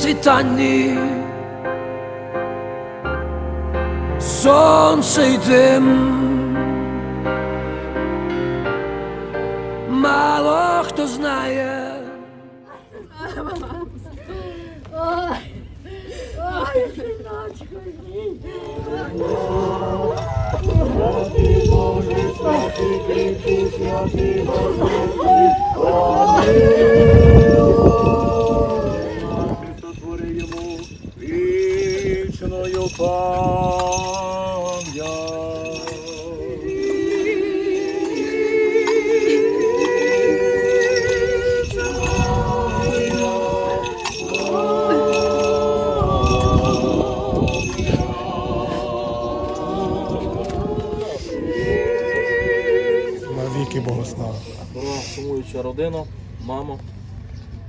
світанні, сонце й дим. Мало хто знає. Ой, ой, синочку, мій. Твори Навіки Богослава. Дорога сумуюча родина, мамо,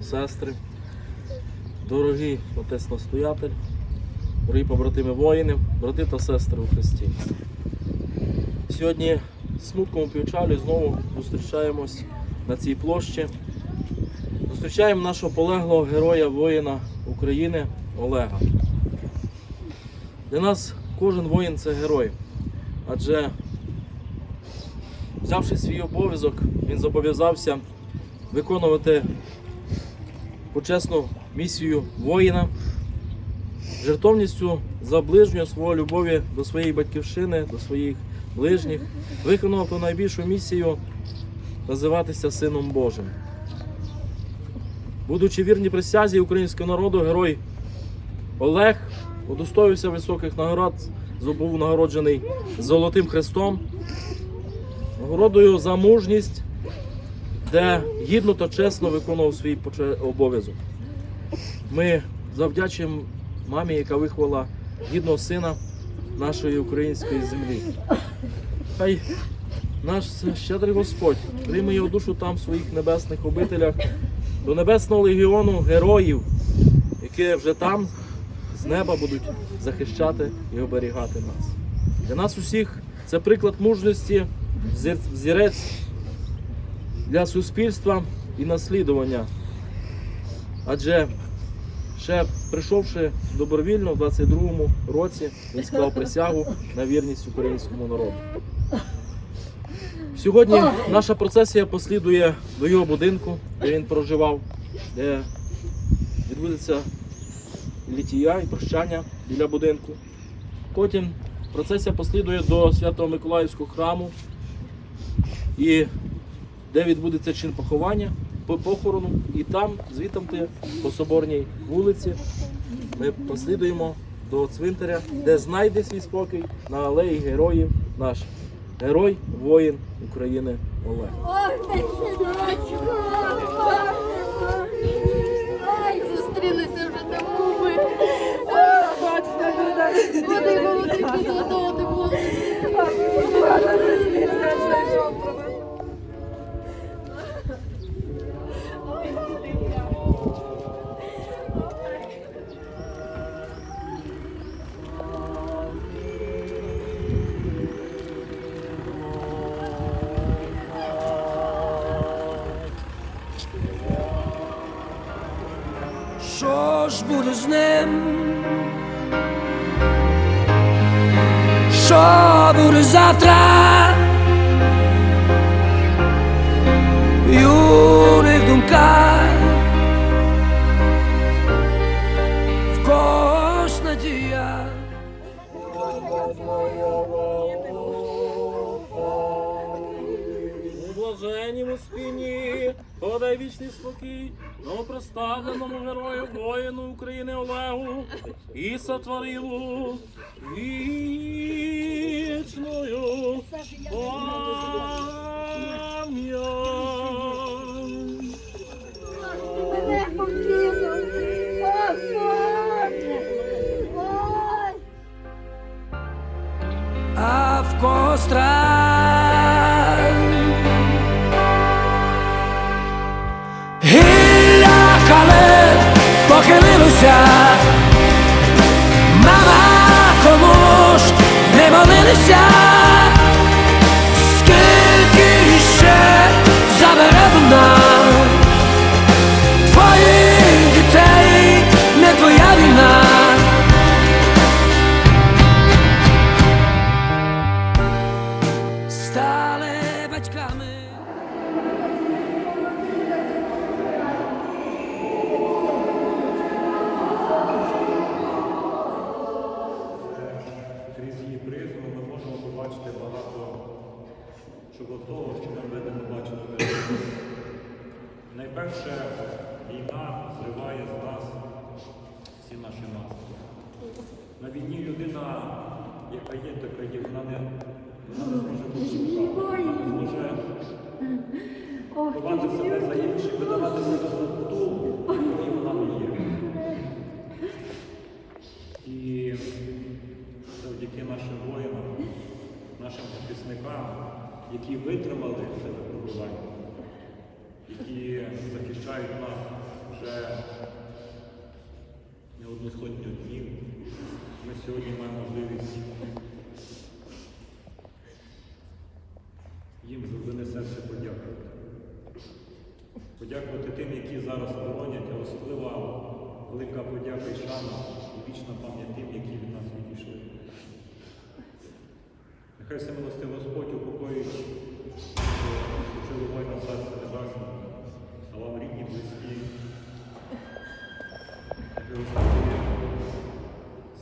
сестри, дорогі отець настоятель, дорогі побратими воїни, брати та сестри у Христі. Сьогодні смутком півчалі знову зустрічаємось на цій площі. Зустрічаємо нашого полеглого героя воїна України Олега. Для нас кожен воїн це герой, адже взявши свій обов'язок, він зобов'язався виконувати почесну місію воїна, жертовністю за свого любові до своєї батьківщини, до своїх ближніх, виконав ту найбільшу місію називатися Сином Божим. Будучи вірні присязі українського народу, герой Олег удостоївся високих нагород, був нагороджений Золотим Хрестом, нагородою за мужність, де гідно та чесно виконував свій обов'язок. Ми завдячуємо мамі, яка виховала гідного сина нашої української землі. Хай наш щедрий Господь прийме його душу там в своїх небесних обителях до небесного легіону героїв, які вже там з неба будуть захищати і оберігати нас. Для нас усіх це приклад мужності, взір- взірець для суспільства і наслідування. Адже ще прийшовши добровільно в 22-му році, він склав присягу на вірність українському народу. Сьогодні наша процесія послідує до його будинку, де він проживав, де відбудеться літія і прощання біля будинку. Потім процесія послідує до Свято-Миколаївського храму, і де відбудеться чин поховання, по- похорону, і там, звідти по соборній вулиці, ми послідуємо до цвинтаря, де знайде свій спокій на алеї героїв наш герой, воїн України Олег. Ой, зустрілися вже на куби. Бачите, люди. Молоденькі золотого були. Що буде завтра? Блаженнім спині, подай вічний спокій, новопроставленому герою воїну України Олегу і сотворилу вічною пам'ять. А в кого Гілля похилилися, мама кому ж не молилися, щодо того, що ми не бачили вирішення. Найперше, війна зриває з нас всі наші маски. На війні людина, яка є, така є, вона не, зможе бути рука, вона не зможе ховати себе за іншим, видавати себе за ту, і вона не є. І завдяки нашим воїнам, нашим захисникам які витримали це випробування, які захищають нас вже не одну сотню днів, ми сьогодні маємо можливість їм з глибини серця подякувати. Подякувати тим, які зараз боронять, а особливо велика подяка і шана і вічна пам'ять тим, які від нас відійшли. Нехай всемилостив Господь упокоїть воїна царства небесного, а вам рідні, близькі.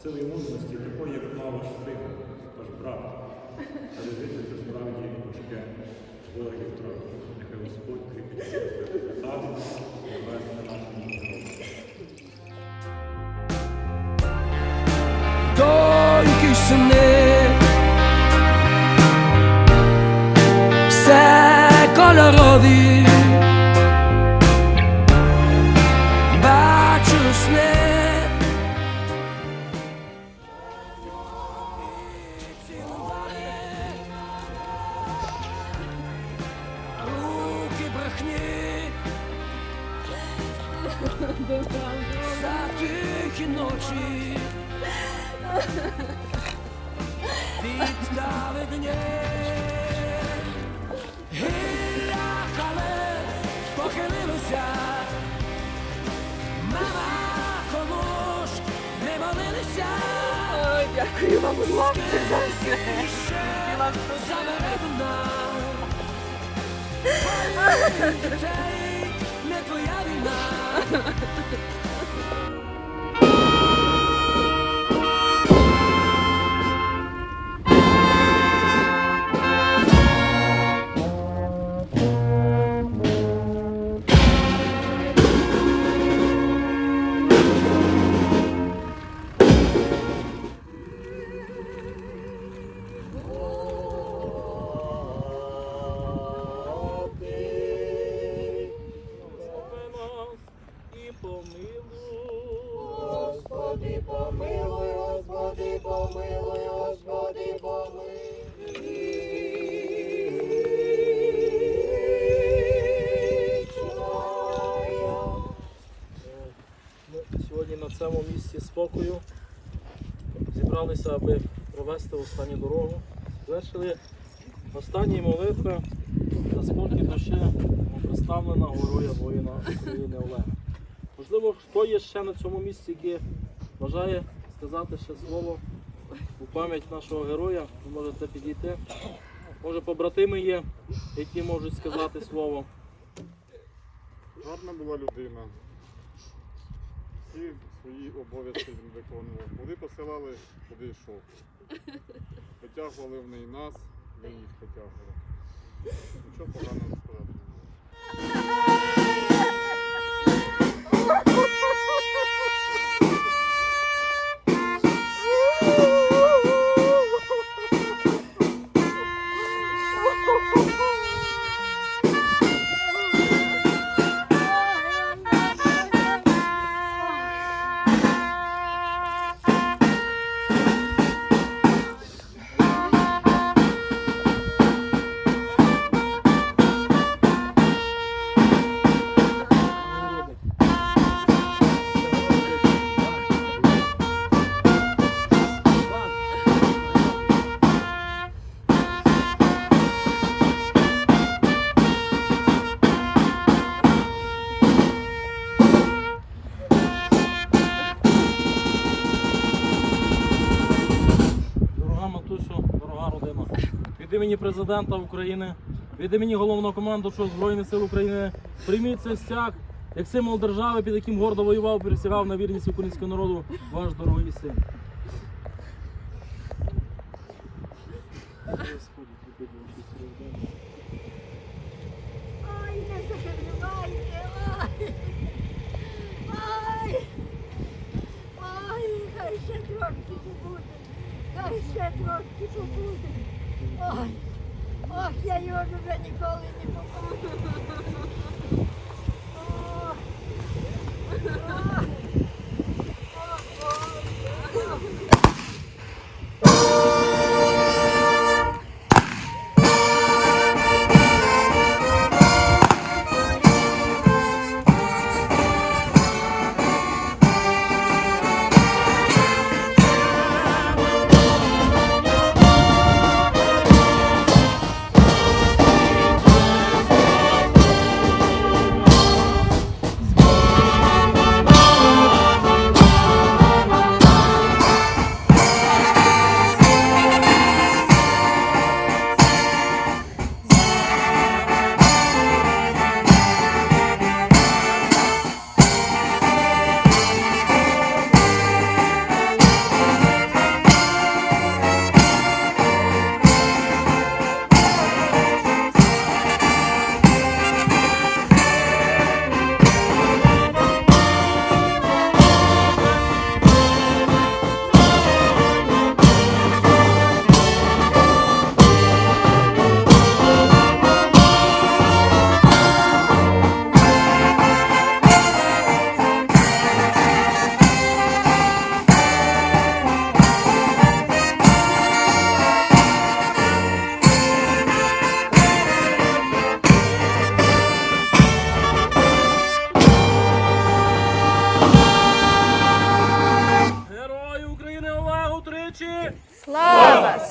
Сили і мудрості, такої, як мав ваш син, ваш брат. Але жити це справді важке ворогів втрати. Нехай Господь кріпить царство небесне нашому народу. Доньки сини, all the Ой, дякую вам, хлопці, за все. Господи, помилуй, Господи, помилуй, Господи, помилуй. Ми сьогодні на цьому місці спокою зібралися, аби провести останню дорогу. Звершили останні молитви за спокій душі представлена героя воїна України Олега. Можливо, хто є ще на цьому місці, який бажає сказати ще слово у пам'ять нашого героя, ви можете підійти. Може, побратими є, які можуть сказати слово. Гарна була людина. Всі свої обов'язки він виконував. Куди посилали, куди йшов. Витягували в неї нас, ми їх витягували. Нічого поганого сказати. Дорога імені президента України, від імені головного командуючого Збройних сил України прийміть цей стяг як символ держави, під яким гордо воював, присягав на вірність українського народу ваш дорогий син. Ой, не закривайте, ой. Ой. Ой, хай ще трошки побуде. Хай ще трошки побуде. Ой, ох, я його вже ніколи не побачу. Bus